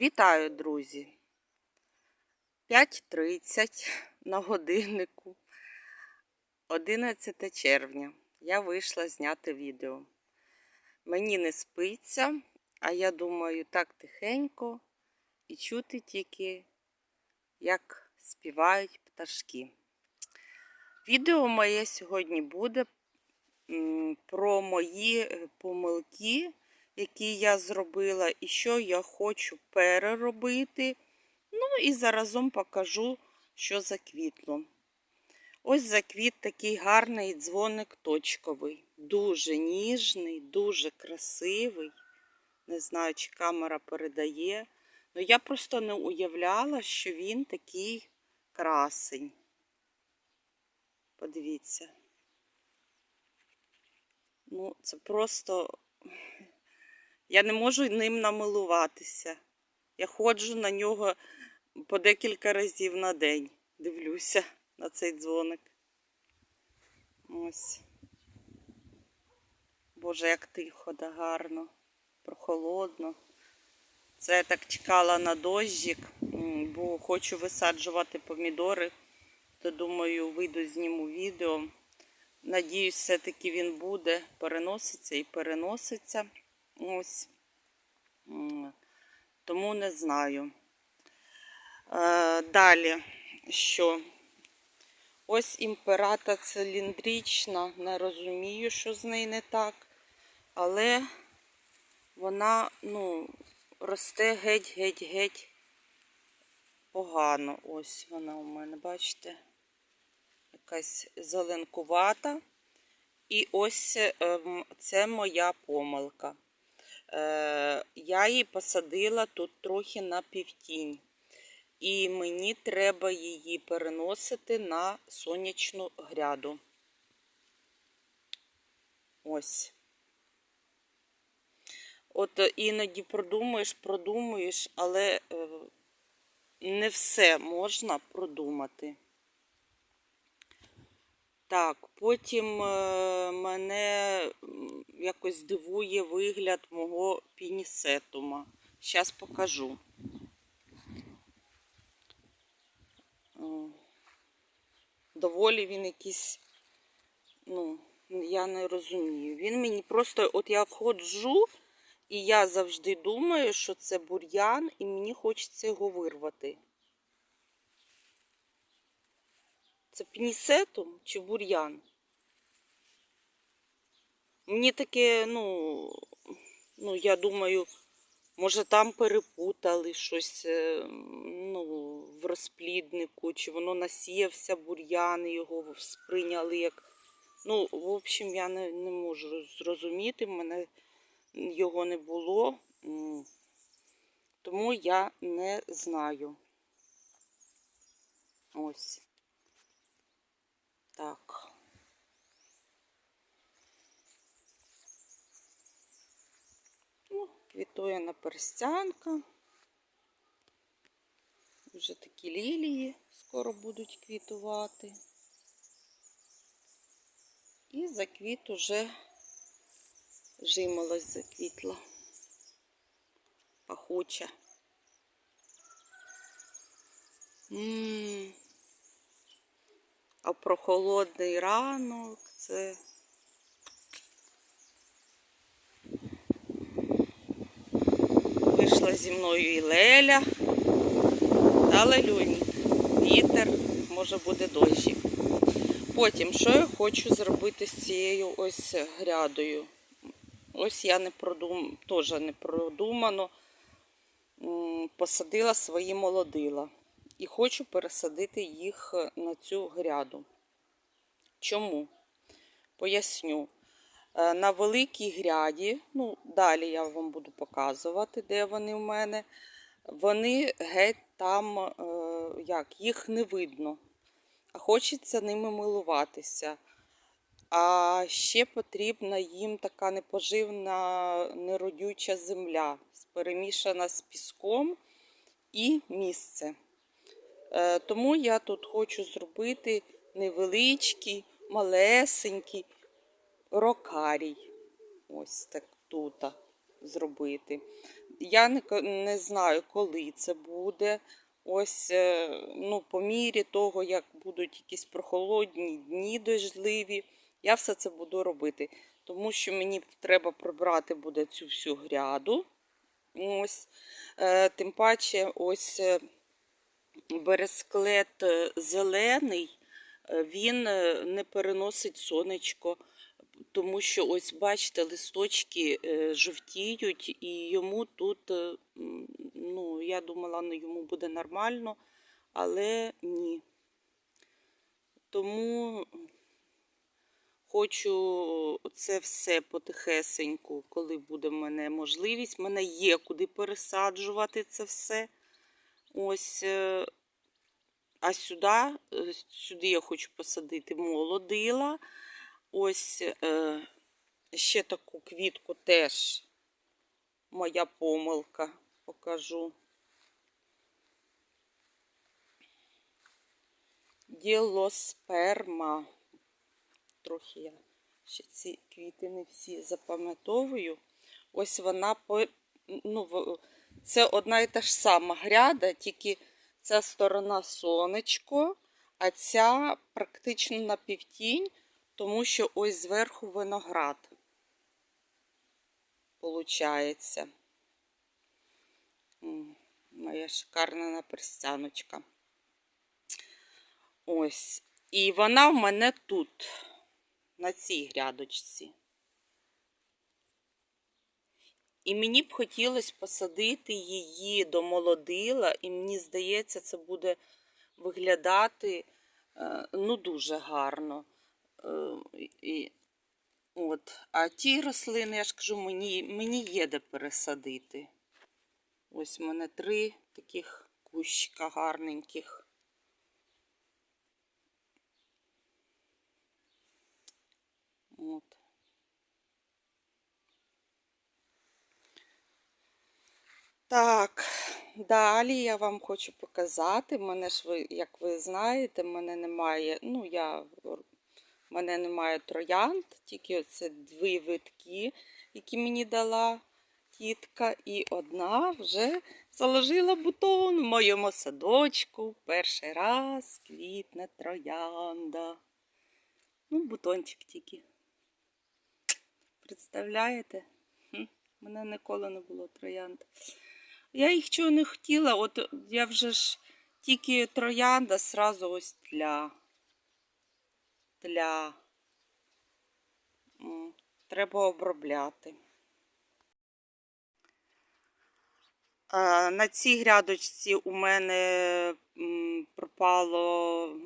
Вітаю, друзі! 5.30 на годиннику 11 червня. Я вийшла зняти відео. Мені не спиться, а я думаю, так тихенько і чути тільки, як співають пташки. Відео моє сьогодні буде про мої е, помилки які я зробила, і що я хочу переробити. Ну і заразом покажу, що заквітло. Ось заквіт такий гарний дзвоник точковий. Дуже ніжний, дуже красивий. Не знаю, чи камера передає. Ну я просто не уявляла, що він такий красень. Подивіться. Ну, це просто я не можу ним намилуватися. Я ходжу на нього по декілька разів на день. Дивлюся на цей дзвоник. Ось. Боже, як тихо, да гарно, прохолодно. Це я так чекала на дощик, бо хочу висаджувати помідори, то думаю, вийду, зніму відео. Надіюсь, все-таки він буде, переноситься і переноситься. Ось. Тому не знаю. Е, Далі, що? Ось імперата циліндрична, не розумію, що з нею не так, але вона, ну, росте геть-геть-геть погано. Ось вона у мене, бачите, якась зеленкувата. І ось ем, це моя помилка. Е, Я її посадила тут трохи на півтінь. І мені треба її переносити на сонячну гряду. Ось. От е, іноді продумуєш, продумуєш, але е, не все можна продумати. Так, потім е, мене якось дивує вигляд мого пінісетума. Зараз покажу. Доволі він якийсь, ну, я не розумію. Він мені просто, от я входжу, і я завжди думаю, що це бур'ян, і мені хочеться його вирвати. Це пінісетум чи бур'ян? Мені таке, ну, ну, я думаю, може там перепутали щось е, ну, в розпліднику, чи воно насіявся бур'ян, його сприйняли як. Ну, в общем, я не, не можу зрозуміти, в мене його не було, тому я не знаю. Ось. Так. Ну, квітує наперстянка. Вже такі лілії скоро будуть квітувати. І заквіт уже жимолость заквітла. Пахуча. Ммм. А прохолодний ранок це. Вийшла зі мною і Леля та Лелюнь. Вітер, може буде дощик. Потім, що я хочу зробити з цією ось грядою? Ось я не продум... теж не продумано посадила свої молодила і хочу пересадити їх на цю гряду. Чому? Поясню. Е, На великій гряді, ну, далі я вам буду показувати, де вони в мене. Вони геть там, е, як, їх не видно, а хочеться ними милуватися. А ще потрібна їм така непоживна, неродюча земля, перемішана з піском і місце. Е, Тому я тут хочу зробити невеличкий, малесенький рокарій. Ось так тут зробити. я не, не знаю, коли це буде. Ось, е, ну, по мірі того, як будуть якісь прохолодні дні дождливі, я все це буду робити. Тому що мені треба прибрати буде цю всю гряду. Ось, е, тим паче, ось бересклет е, зелений, е, він е, не переносить сонечко, тому що ось бачите, листочки жовтіють, і йому тут, ну, я думала, ну, йому буде нормально, але ні. Тому хочу це все потихесеньку, коли буде в мене можливість. В мене є куди пересаджувати це все. Ось, е, а сюди, е, сюди я хочу посадити молодила. Ось е, ще таку квітку теж моя помилка покажу. Ділосперма. Трохи я ще ці квіти не всі запам'ятовую. Ось вона ну, це одна і та ж сама гряда, тільки ця сторона сонечко, а ця практично на півтінь, тому що ось зверху виноград. Получається. Моя шикарна наперстяночка. Ось. І вона в мене тут, на цій грядочці. І мені б хотілося посадити її до молодила, і мені здається, це буде виглядати е, ну, дуже гарно. Е, от. А ті рослини, я ж кажу, мені, мені є де пересадити. Ось у мене три таких кущика гарненьких. От. Так, далі я вам хочу показати. Мене ж ви, як ви знаєте, мене немає. Ну, я мене немає троянд, тільки оце дві витки, які мені дала тітка, і одна вже заложила бутон в моєму садочку. Перший раз квітне троянда. Ну, бутончик тільки. Представляєте? Мене ніколи не було троянд. Я їх чого не хотіла, от я вже ж тільки троянда, сразу ось тля. Тля. Треба обробляти. На цій грядочці у мене пропало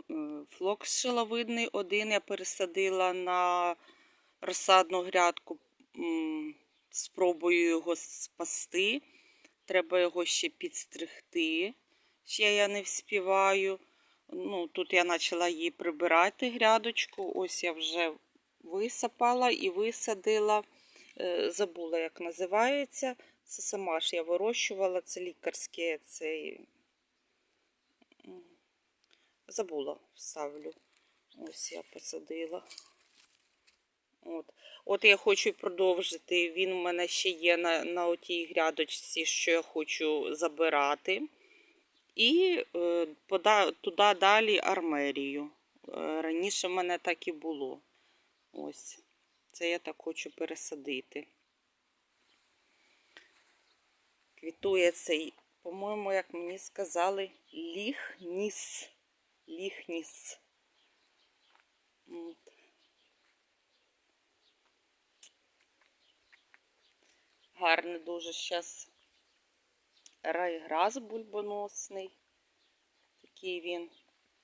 флокс шиловидний один. Я пересадила на розсадну грядку. Спробую його спасти. Треба його ще підстригти. Ще я не вспіваю. Ну, тут я почала її прибирати грядочку. Ось я вже висапала і висадила. Е, Забула, як називається. Це сама ж я вирощувала, це лікарське, цей. Забула, ставлю. Ось я посадила. От. От я хочу продовжити. Він у мене ще є на, на отій грядочці, що я хочу забирати. І е, пода, туди далі армерію. Е, раніше в мене так і було. Ось. Це я так хочу пересадити. Квітує цей, по-моєму, як мені сказали, ліхніс. Ліхніс. От. Гарний дуже зараз райграс бульбоносний. Такий він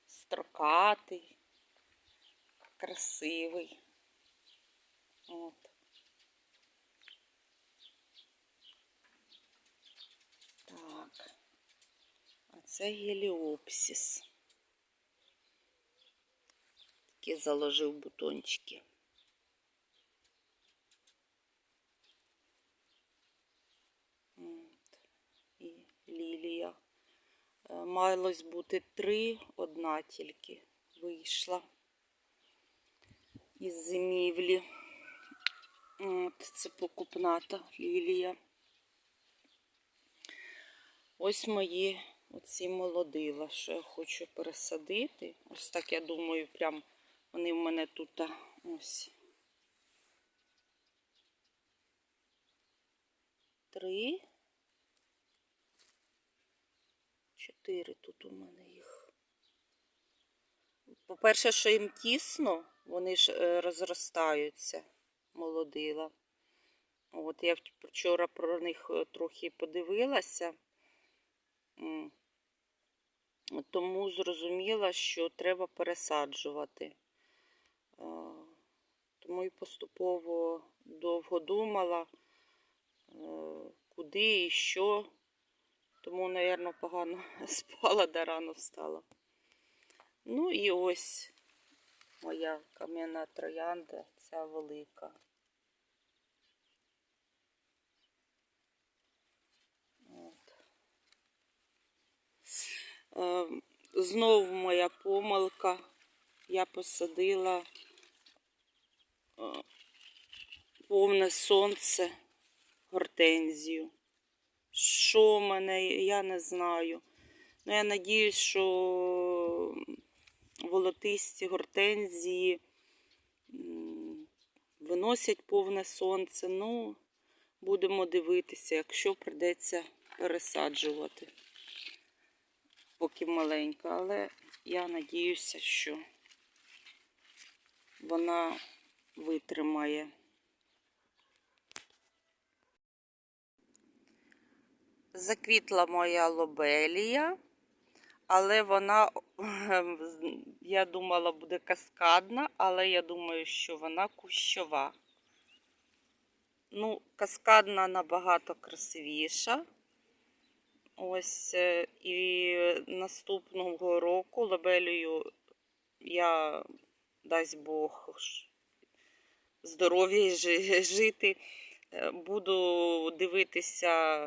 строкатий, красивий. От. Так. А це геліопсис. Такі заложив бутончики. От. І лілія. Е, Малось бути три, одна тільки вийшла із зимівлі. От, це покупната лілія. Ось мої оці молодила, що я хочу пересадити. Ось так я думаю, прям вони в мене тут ось. Три. Чотири тут у мене їх. По-перше, що їм тісно, вони ж е, розростаються, молодила. От я вчора про них е, трохи подивилася, тому зрозуміла, що треба пересаджувати. Е, Тому і поступово довго думала, куди і що. Тому, мабуть, погано спала да рано встала. Ну і ось моя кам'яна троянда, ця велика. От. Е, Знову моя помилка. Я посадила е, повне сонце гортензію. Що в мене, я не знаю. Ну, я надіюсь, що волотисті гортензії виносять повне сонце. Ну, будемо дивитися, якщо прийдеться пересаджувати, поки маленька. Але я надіюся, що вона витримає. Заквітла моя лобелія, але вона, я думала, буде каскадна, але я думаю, що вона кущова. Ну, каскадна набагато красивіша. Ось е, і наступного року лобелію я, дасть Бог, здоров'я жити. е, Буду дивитися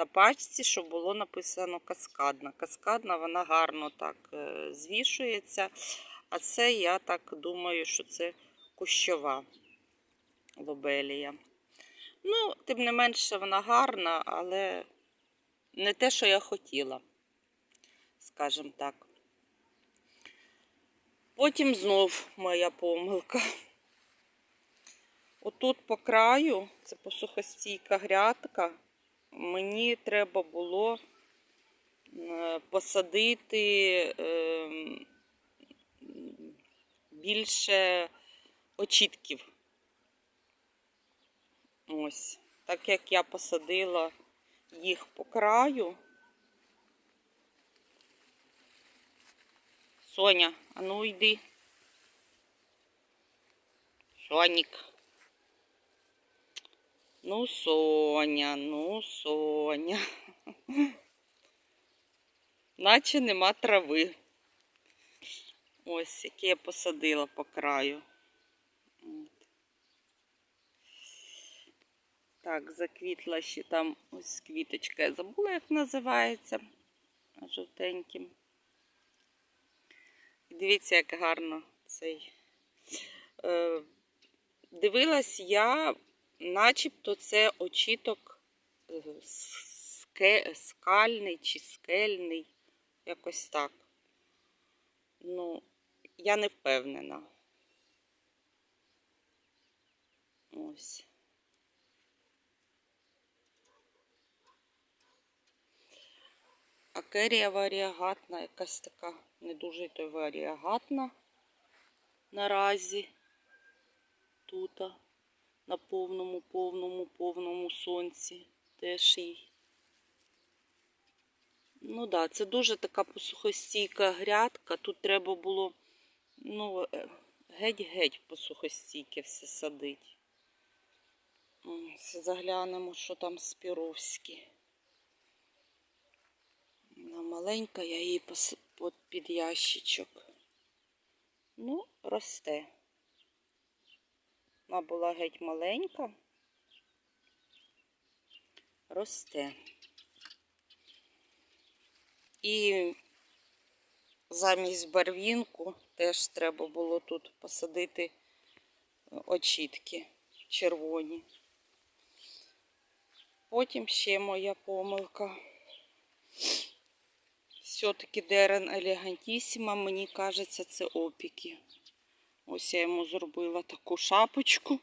на пачці, щоб було написано каскадна. Каскадна, вона гарно так е, звішується. А це я так думаю, що це кущова лобелія. Ну, тим не менше, вона гарна, але не те, що я хотіла, скажімо так. Потім знов моя помилка. Отут по краю, це посухостійка грядка, мені треба було е, посадити ем, більше очітків. Ось. Так як я посадила їх по краю. Соня, а ну йди. Сонік. Ну, Соня, ну, Соня. Наче нема трави. Ось, які я посадила по краю. Так, заквітла ще там ось квіточка. Я забула, як називається. Жовтеньким. Дивіться, як гарно цей. Е, дивилась я, начебто це очіток е, скальний чи скельний. Якось так. Ну, я не впевнена. Ось. Акерія варіагатна, якась така не дуже то варіагатна наразі тут на повному, повному, повному сонці теж їй. Ну так, да, це дуже така посухостійка грядка. Тут треба було ну, е, геть-геть посухостійке все садить. Заглянемо, що там спіровські. Вона маленька, я її під ящичок. Ну, росте. Вона була геть маленька. Росте. І замість барвінку теж треба було тут посадити е, очітки червоні. Потім ще моя помилка. Все-таки Дерен Елегантісіма, мені кажеться, це опіки. Ось я йому зробила таку шапочку.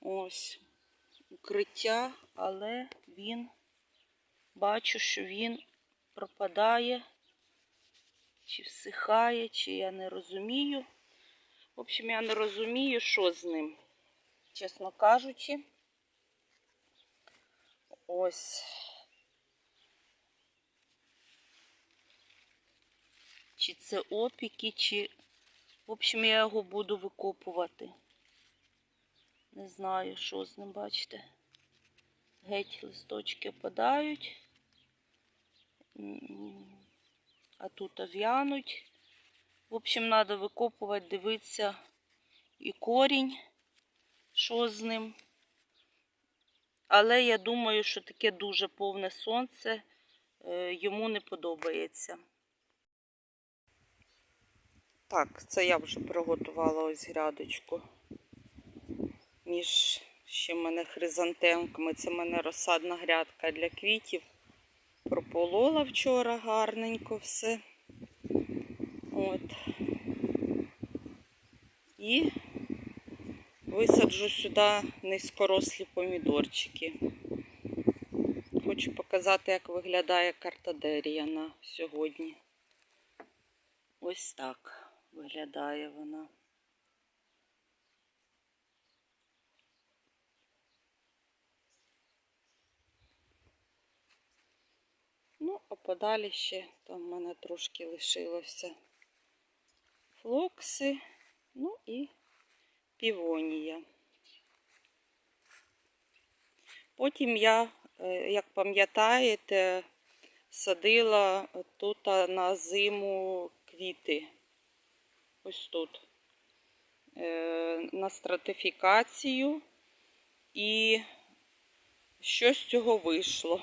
Ось укриття, але він, бачу, що він пропадає, чи всихає, чи я не розумію. В общем, я не розумію, що з ним, чесно кажучи. Ось. Чи це опіки, чи. В общем, я його буду викопувати. Не знаю, що з ним, бачите. Геть листочки падають. М, А тут в'януть. В общем, треба викопувати, дивитися і корінь, що з ним. Але я думаю, що таке дуже повне сонце е, йому не подобається. Так, це я вже приготувала ось грядочку. Між ще в мене хризантемками. Це в мене розсадна грядка для квітів. Прополола вчора гарненько все. От. І висаджу сюди низькорослі помідорчики. Хочу показати, як виглядає картадерія на сьогодні. Ось так виглядає вона. Ну, а подалі ще там в мене трошки лишилося флокси, ну і півонія. Потім я, е, як пам'ятаєте, садила тут на зиму квіти. Ось тут. Е, На стратифікацію. І що з цього вийшло?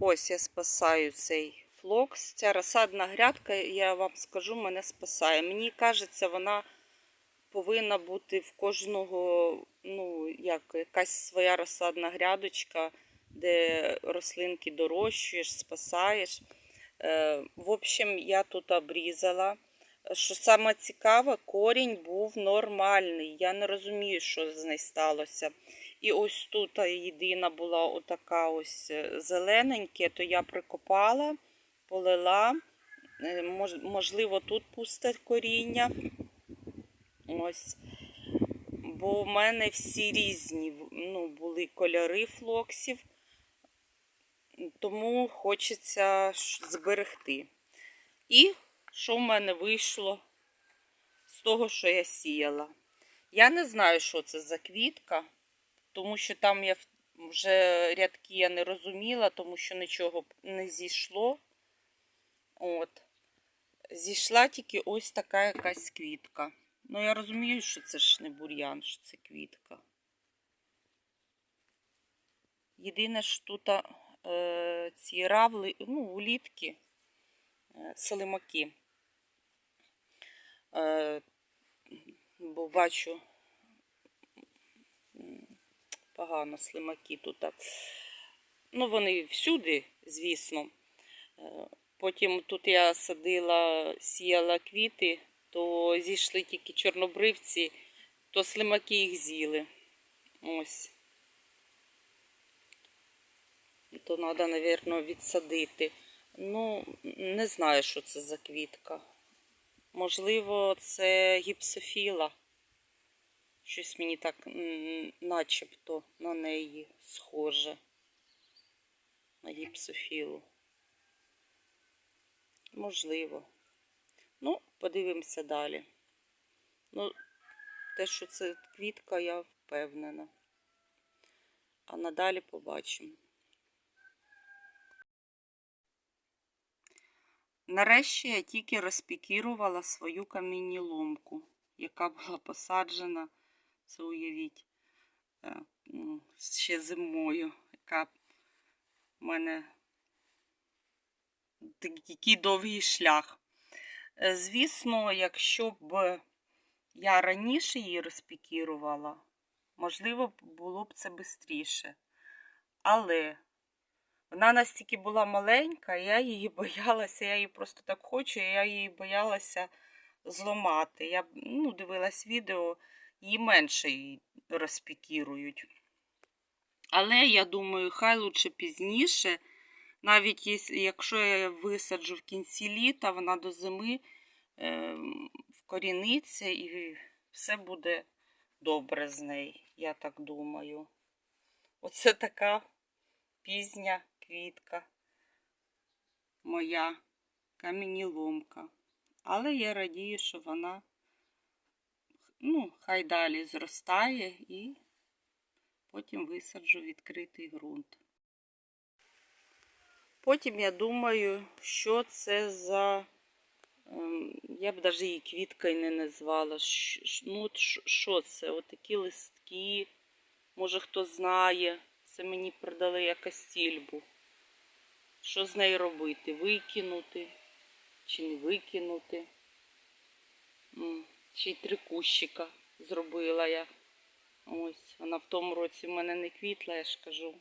Ось я спасаю цей флокс. Ця розсадна грядка, я вам скажу, мене спасає. Мені кажеться, вона повинна бути в кожного, ну, як якась своя розсадна грядочка, де рослинки дорощуєш, спасаєш. Е, В общем, я тут обрізала. Що саме цікаве, корінь був нормальний. Я не розумію, що з нею сталося. І ось тут єдина була отака ось е, зелененьке, то я прикопала, полила. Е, Можливо, тут пусте коріння. Ось. Бо в мене всі різні ну, були кольори флоксів, тому хочеться зберегти. І що в мене вийшло з того, що я сіяла? Я не знаю, що це за квітка, тому що там я вже рядки я не розуміла, тому що нічого не зійшло. От. Зійшла тільки ось така якась квітка. Ну, я розумію, що це ж не бур'ян, що це квітка. Єдине, що тут ці равли, ну, улітки, е, слимаки. Е, бо бачу погано слимаки тут. Ну, вони всюди, звісно. Е, Потім тут я садила, сіяла квіти, то зійшли тільки чорнобривці, то слимаки їх з'їли. Ось. І то треба, мабуть, відсадити. Ну, не знаю, що це за квітка. Можливо, це гіпсофіла. Щось мені так начебто на неї схоже. На гіпсофілу. Можливо. Ну, подивимося далі. Ну, те, що це квітка, я впевнена. А надалі побачимо. Нарешті я тільки розпікірувала свою камінніломку, яка була посаджена, це уявіть, е, ще зимою, яка в мене такий довгий шлях. Е, Звісно, якщо б я раніше її розпікірувала, можливо, було б це швидше. Але вона настільки була маленька, я її боялася, я її просто так хочу, я її боялася зламати. Я ну, дивилась відео, її менше її розпікірують. Але я думаю, хай лучше пізніше, навіть якщо я висаджу в кінці літа, вона до зими е, вкоріниться і все буде добре з нею, я так думаю. Оце така пізня квітка моя камініломка. Але я радію, що вона ну, хай далі зростає і потім висаджу відкритий ґрунт. Потім я думаю, що це за. ем, Я б навіть її квіткою не назвала. Ну, що- це? Отакі листки. Може, хто знає. Це мені продали як стільбу. Що з нею робити? Викинути чи не викинути? Й три кущика зробила я. Ось, вона в тому році в мене не квітла, я ж кажу.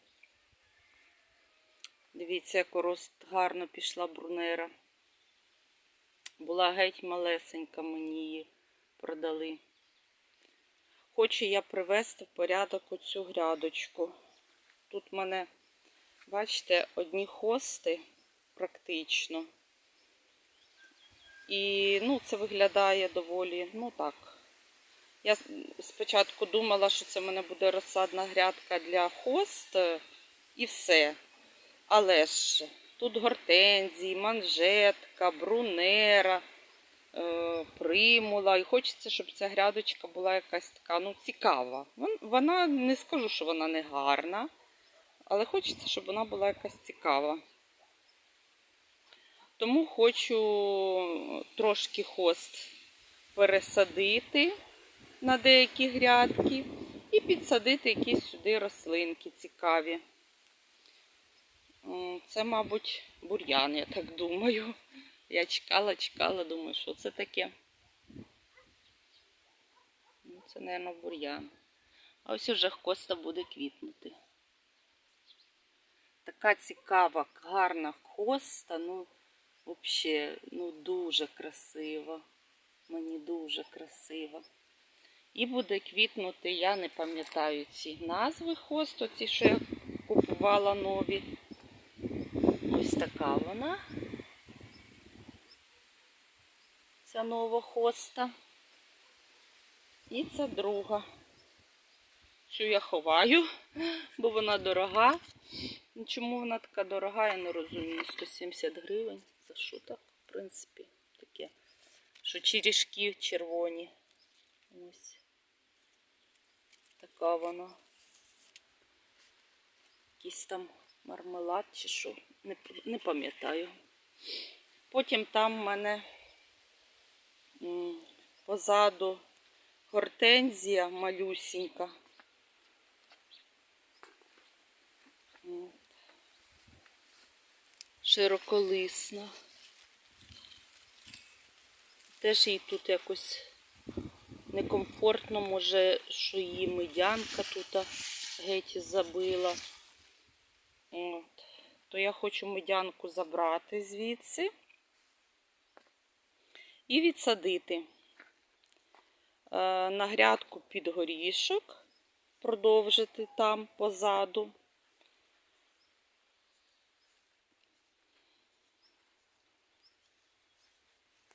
Дивіться, як рост гарно пішла брунера. Була геть малесенька, мені її продали. Хочу я привести в порядок оцю грядочку. Тут в мене, бачите, одні хости практично. І ну, це виглядає доволі, ну так. Я спочатку думала, що це в мене буде розсадна грядка для хост е, і все. Але ж тут гортензії, манжетка, брунера, е, примула. І хочеться, щоб ця грядочка була якась така ну, цікава. Вона не скажу, що вона не гарна, але хочеться, щоб вона була якась цікава. Тому хочу трошки хост пересадити на деякі грядки і підсадити якісь сюди рослинки цікаві. Це, мабуть, бур'ян, я так думаю. Я чекала, чекала, думаю, що це таке. Ну, Це, мабуть, бур'ян. А ось уже коста буде квітнути. Така цікава, гарна хоста, ну, взагалі, ну, дуже красива. Мені дуже красиво. І буде квітнути, я не пам'ятаю ці назви хост, оці, що я купувала нові. Ось така вона. Ця нова хоста. І це друга. Цю я ховаю, бо вона дорога. Ну, Чому вона така дорога, я не розумію. 170 гривень. За що так, в принципі, таке. Що черешки червоні. Ось. Така вона. Якийсь там мармелад чи що. Не, не пам'ятаю. Потім там в мене позаду гортензія малюсінька. Широколисна. Теж їй тут якось некомфортно, може, що її медянка тут геть забила. От. То я хочу медянку забрати звідси і відсадити е, на грядку під горішок, продовжити там позаду.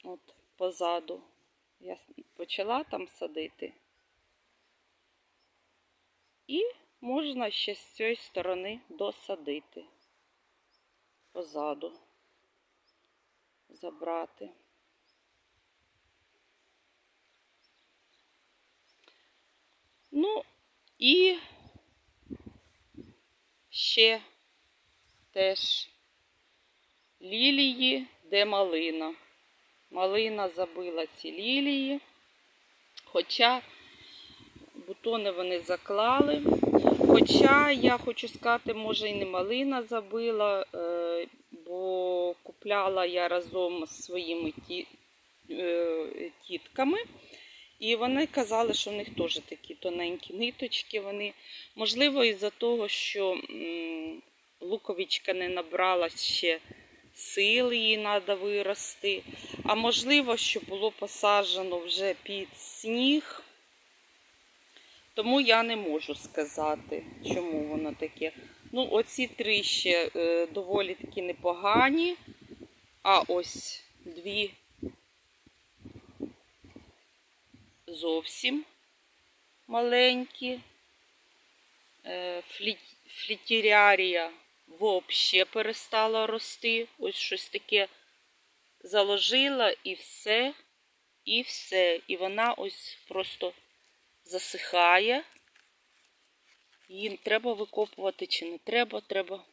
От позаду. Я почала там садити. І можна ще з цієї сторони досадити. Позаду. Забрати. Ну, і ще теж лілії, де малина. Малина забила ці лілії. Хоча бутони вони заклали. Хоча я хочу сказати, може і не малина забила, е, бо купляла я разом з своїми е, тітками. І вони казали, що в них теж такі тоненькі ниточки. Вони, можливо, із-за того, що луковичка не набрала ще сили, їй треба вирости. А можливо, що було посаджено вже під сніг. Тому я не можу сказати, чому воно таке. Ну, оці три ще е, доволі таки непогані. А ось дві зовсім маленькі. Е, флі, флітірярія взагалі перестала рости. Ось щось таке заложила і все, і все. І вона ось просто засихає. Її треба викопувати чи не треба, треба.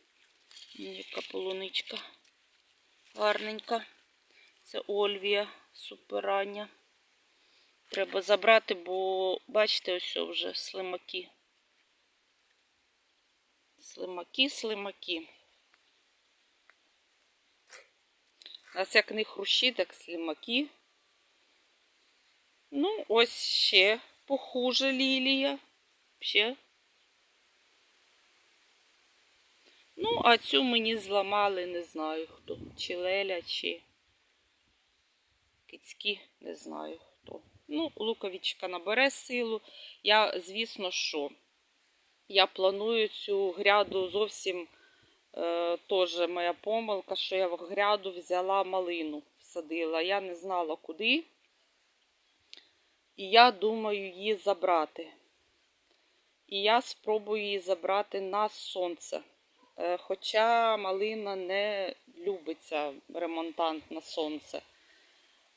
Яка полуничка гарненька. Це Ольвія суперання. Треба забрати, бо бачите, ось вже слимаки. Слимаки, слимаки. У нас як не хрущі, так слимаки. Ну, ось ще похуже лілія. Ще. Ну, а цю мені зламали, не знаю хто. Чи Леля, чи кицькі, не знаю хто. Ну, луковичка набере силу. Я, звісно, що я планую цю гряду зовсім е, теж моя помилка, що я в гряду взяла малину, всадила. Я не знала куди. І я думаю її забрати. І я спробую її забрати на сонце. Е, Хоча малина не любиться ремонтант на сонце.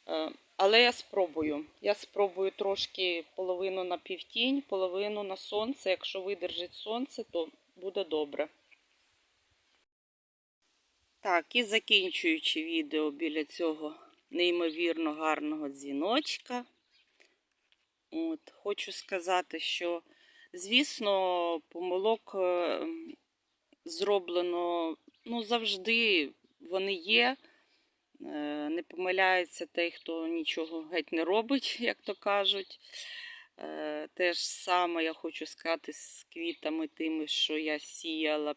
Е, Але я спробую. Я спробую трошки половину на півтінь, половину на сонце. Якщо видержить сонце, то буде добре. Так, і закінчуючи відео біля цього неймовірно гарного дзвіночка. От, хочу сказати, що, звісно, помилок е, зроблено ну, завжди вони є. Е, Не помиляється той, хто нічого геть не робить, як то кажуть. Е, Те ж саме я хочу сказати з квітами тими, що я сіяла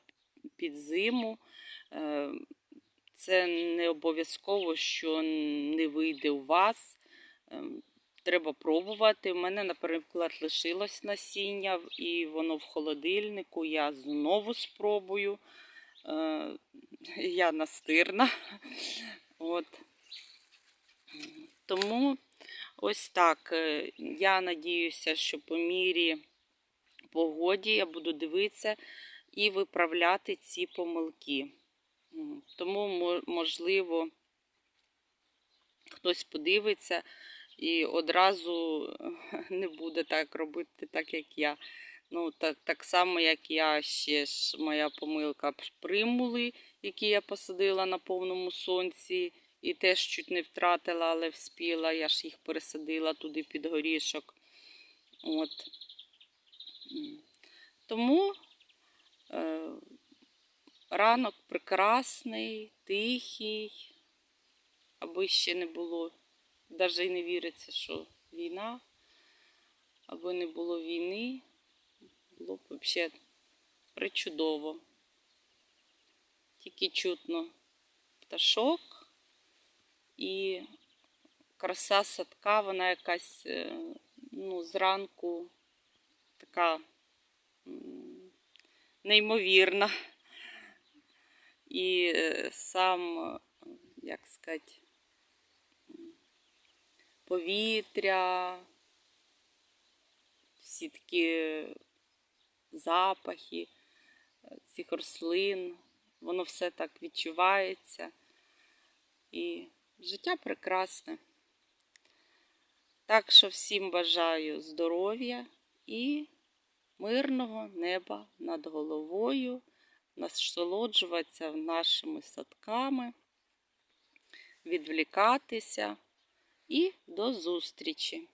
під зиму. Е, Це не обов'язково, що не вийде у вас. Треба пробувати. У мене, наприклад, лишилось насіння, і воно в холодильнику. Я знову спробую. Я настирна. От. Тому ось так. Е, Я надіюся, що по мірі погоді я буду дивитися і виправляти ці помилки. Тому, можливо, хтось подивиться і одразу не буде так робити, так як я. Ну, так, так само, як я ще ж моя помилка примули, які я посадила на повному сонці, і теж чуть не втратила, але вспіла. Я ж їх пересадила туди під горішок. От. Тому е, ранок прекрасний, тихий, аби ще не було. Навіть і не віриться, що війна, аби не було війни, було б взагалі причудово. Тільки чутно пташок і краса садка, вона якась е, ну, зранку така неймовірна. І е, сам, як сказати, повітря, всі такі запахи е, цих рослин, воно все так відчувається. І життя прекрасне. Так що всім бажаю здоров'я і мирного неба над головою, насолоджуватися нашими садками, відвлікатися. І до зустрічі!